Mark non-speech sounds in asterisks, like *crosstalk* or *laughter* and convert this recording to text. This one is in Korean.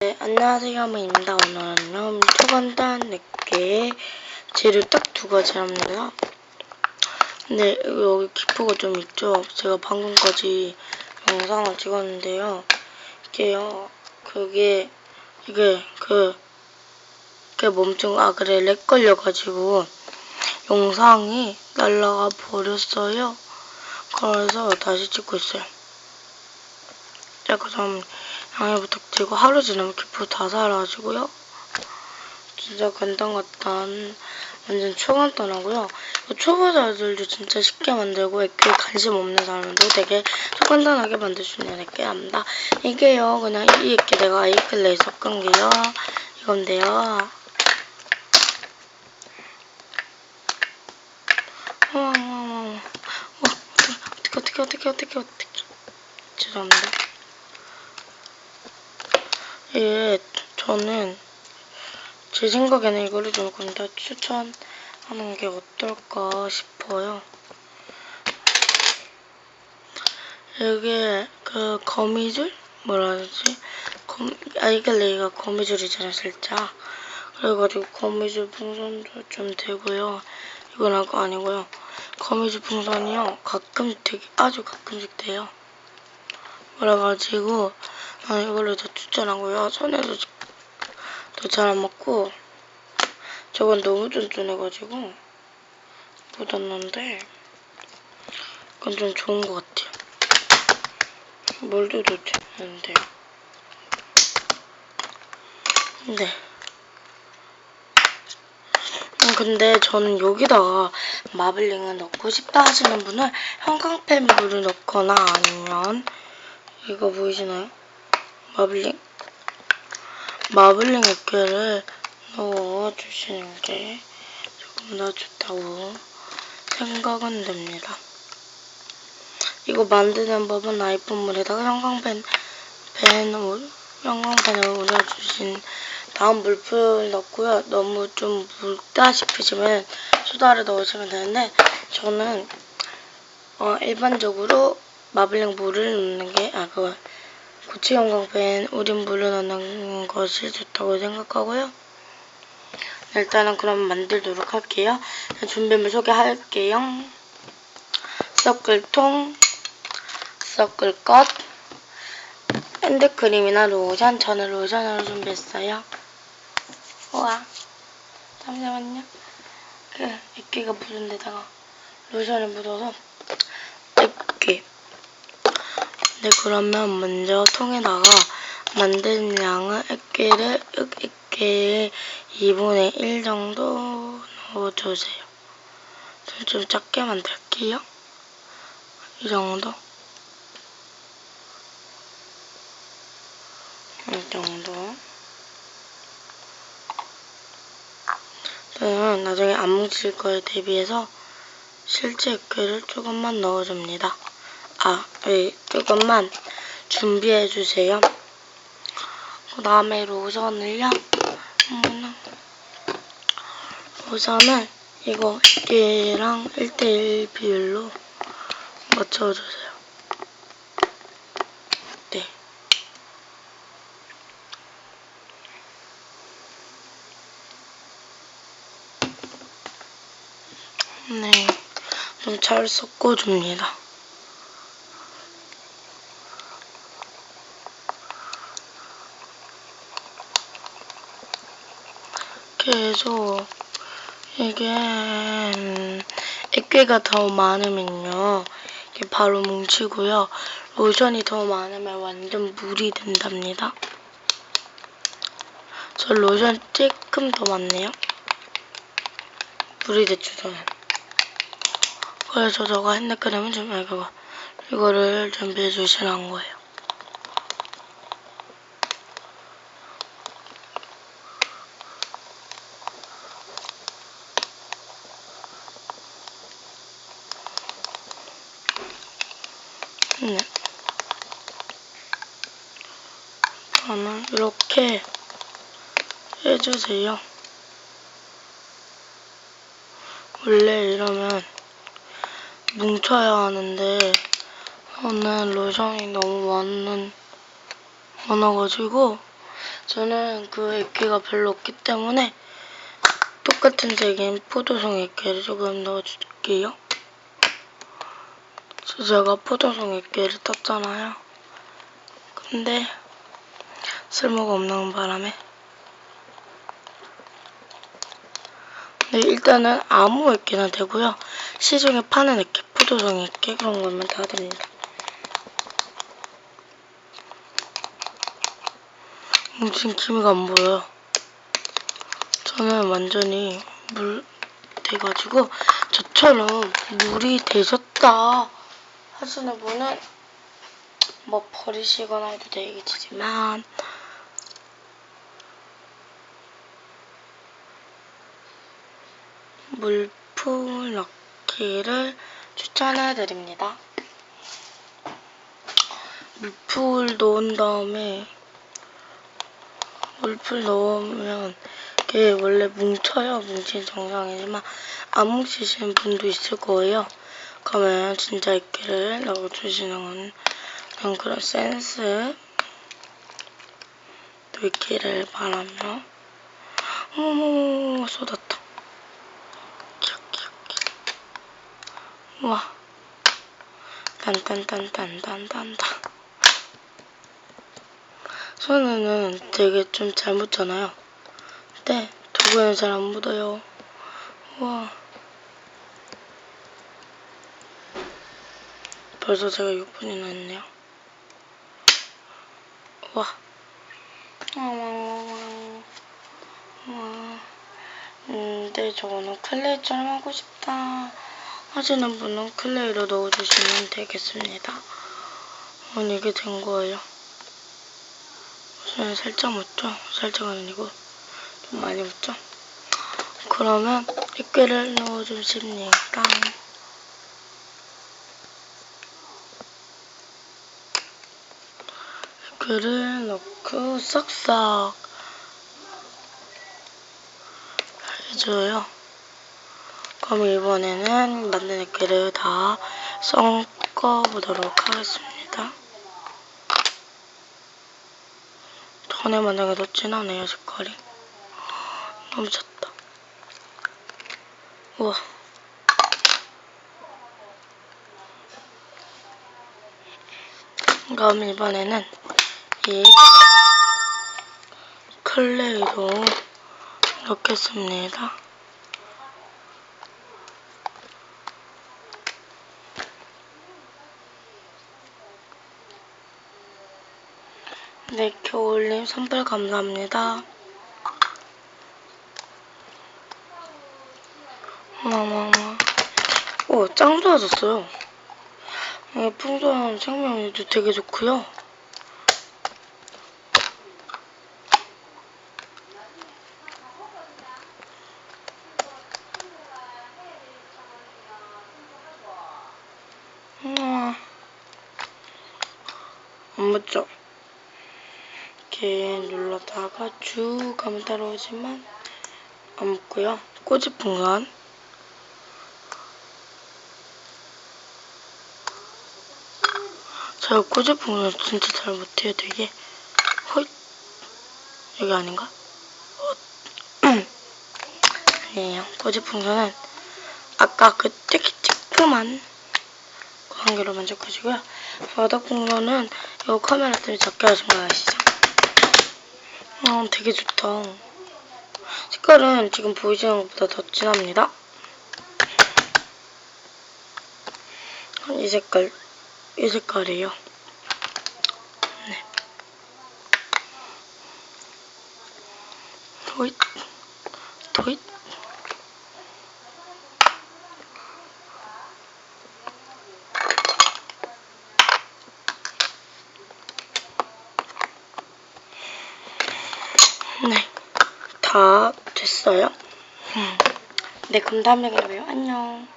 네, 안녕하세요, 모입니다. 오늘은요, 초간단 4개의 재료 딱 두 가지 합니다. 근데 여기 기포가 좀 있죠? 제가 방금까지 영상을 찍었는데요. 이게요, 그게, 이게, 그, 그게 멈춘, 아, 그래, 렉 걸려가지고, 영상이 날라가 버렸어요. 그래서 다시 찍고 있어요. 제가 좀 양해 부탁드리고 하루 지나면 기포 다 사라지고요. 진짜 간단간단 완전 초간단하고요. 초보자들도 진짜 쉽게 만들고 애교에 관심 없는 사람도 되게 초간단하게 만들 수 있는 애교 합니다. 이게요 그냥 이 애교 내가 아이클레이 섞은 게요 이건데요. 어, 어, 어, 어, 어떻게 어떻게 어떻게 어떻게 어떻게 죄송합니다. 예, 저는 제 생각에는 이거를 조금 더 추천하는 게 어떨까 싶어요. 이게 그 거미줄 뭐라 하지? 검 아이글레이가 거미줄이잖아 살짝. 그래가지고 거미줄 풍선도 좀 되고요. 이건 아고 아니고요. 거미줄 풍선이요 가끔 되게 아주 가끔씩 돼요. 그래가지고 아, 이걸로 더 추천하고요. 손에도 더 잘 안 맞고 저건 너무 쫀쫀해가지고 묻었는데 이건 좀 좋은 것 같아요. 몰드도 되는데 근데 음, 근데 저는 여기다가 마블링을 넣고 싶다 하시는 분은 형광펜 물을 넣거나 아니면 이거 보이시나요? 마블링 마블링 몇 개를 넣어주시는 게 조금 더 좋다고 생각은 됩니다. 이거 만드는 법은 아이폰 물에다가 형광펜 펜, 올- 형광펜을 올려주신 다음 물풀 넣고요. 너무 좀 묽다 싶으시면 소다를 넣으시면 되는데 저는 어, 일반적으로 마블링 물을 넣는 게 아 그거 고체 형광펜 우린 물을 넣는 것이 좋다고 생각하고요. 일단은 그럼 만들도록 할게요. 준비물 소개할게요. 섞을 통, 섞을 것, 핸드크림이나 로션, 저는 로션으로 준비했어요. 우와, 잠시만요. 그 액기가 묻은 데다가 로션을 묻어서 액기. 네, 그러면 먼저 통에다가 만든 양은 액기를 액기의 2분의 1 정도 넣어주세요. 좀 작게 만들게요. 이 정도. 이 정도. 저는 나중에 안 뭉칠 거에 대비해서 실제 액기를 조금만 넣어줍니다. 아, 예, 조금만 준비해 주세요. 그 다음에 로션을요. 음, 로션은 이거 얘랑 1대1 비율로 맞춰주세요. 네. 네. 좀 잘 섞어줍니다. 계속 이게 음, 액괴가 더 많으면요. 이게 바로 뭉치고요. 로션이 더 많으면 완전 물이 된답니다. 저 로션 조금 더 많네요. 물이 됐죠 저는. 그래서 저가 핸드크림을 좀 이거 이거를 준비해 주시라는 거예요 네. 저는 이렇게 해주세요. 원래 이러면 뭉쳐야 하는데 저는 로션이 너무 많은 많아가지고 저는 그 액기가 별로 없기 때문에 똑같은 색인 포도송 액기를 조금 넣어줄게요. 저 제가 포도송 액기를 떴잖아요. 근데 쓸모가 없는 바람에 네, 일단은 아무 액기나 되고요. 시중에 파는 액기, 포도송 액기 그런 거면 다 됩니다. 음, 지금 기미가 안 보여요. 저는 완전히 물 돼가지고 저처럼 물이 되셨다 하시는 분은 뭐 버리시거나 해도 되겠지만 물풀 넣기를 추천해 드립니다. 물풀 넣은 다음에 물풀 넣으면 이게 원래 뭉쳐요. 뭉친 정상이지만 안 뭉치시는 분도 있을 거예요. 그러면 진짜 액기를 넣어주시는 그 런, 그런 센스 또 있기를 바라며 어머머머 쏟았다. 우와 딴딴딴딴딴딴딴 손에는 되게 좀 잘 묻잖아요. 근데 도구에는 잘 안 묻어요. 우와. 벌써 제가 6분이나 했네요. 우와. 우와. 우와. 음, 근데 저거는 클레이처럼 하고 싶다 하시는 분은 클레이로 넣어주시면 되겠습니다. 오늘 이게 된 거예요. 손에 살짝 묻죠? 살짝은 아니고 좀 많이 묻죠? 그러면 액괴를 넣어주십니다. 액괴를 넣고 싹싹 해줘요. 그럼 이번에는 만든 액괴를 다 섞어보도록 하겠습니다. 전에 만든 게 더 진하네요, 색깔이. 너무 졌다. 우와. 그럼 이번에는 이 클레이로 넣겠습니다. 네, 겨울님 선물 감사합니다. 어머머머. 오, 짱 좋아졌어요. 이게 풍선 생명에도 되게 좋고요. 우와. 안 맞죠? 이렇게 눌러다가 쭉 가면 따라오지만 안 묶고요. 꼬집 풍선 제가 꼬집 풍선 진짜 잘 못해요. 되게 헛 여기 아닌가? 헛 *clears throat* 아니에요. 꼬집 풍선은 아까 그 쬐끄만 개로 만족하시고요. 바닥풍선은 이거 카메라 때문에 작게 하신 거 아시죠? 어, 되게 좋다. 색깔은 지금 보이시는 것보다 더 진합니다. 이 색깔, 이 색깔이에요. 네. 도잇, 도잇. 네, 다 됐어요. 음. 네, 다음에 봬요. 안녕.